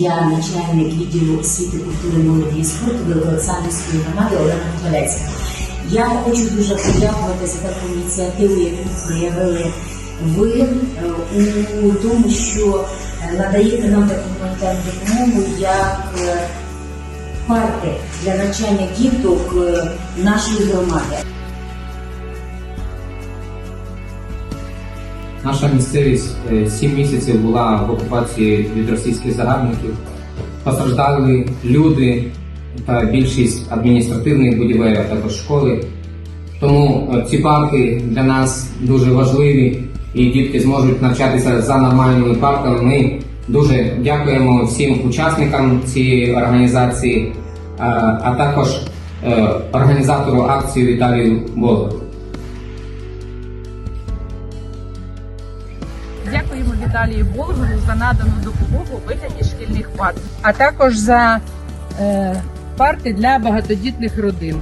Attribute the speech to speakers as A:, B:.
A: Я начальник відділу освіти, культури, молоді і спорту Великоолександрівської громади Олена Ковалецька. Я хочу дуже подякувати за таку ініціативу, яку проявили ви е, у тому, що е, надаєте нам таку гуманітарну допомогу як е, парти для навчання діток нашої громади.
B: Наша місцевість е, сім місяців була в окупації від російських загарбників. Постраждали люди та більшість адміністративних будівель, а також школи. Тому е, ці парки для нас дуже важливі, і дітки зможуть навчатися за нормальними парками. Ми дуже дякуємо всім учасникам цієї організації, е, а також е, організатору акції Віталію Болгару.
C: Віталію Болгару за надану допомогу у вигляді шкільних парт, а також за е, парти для багатодітних родин.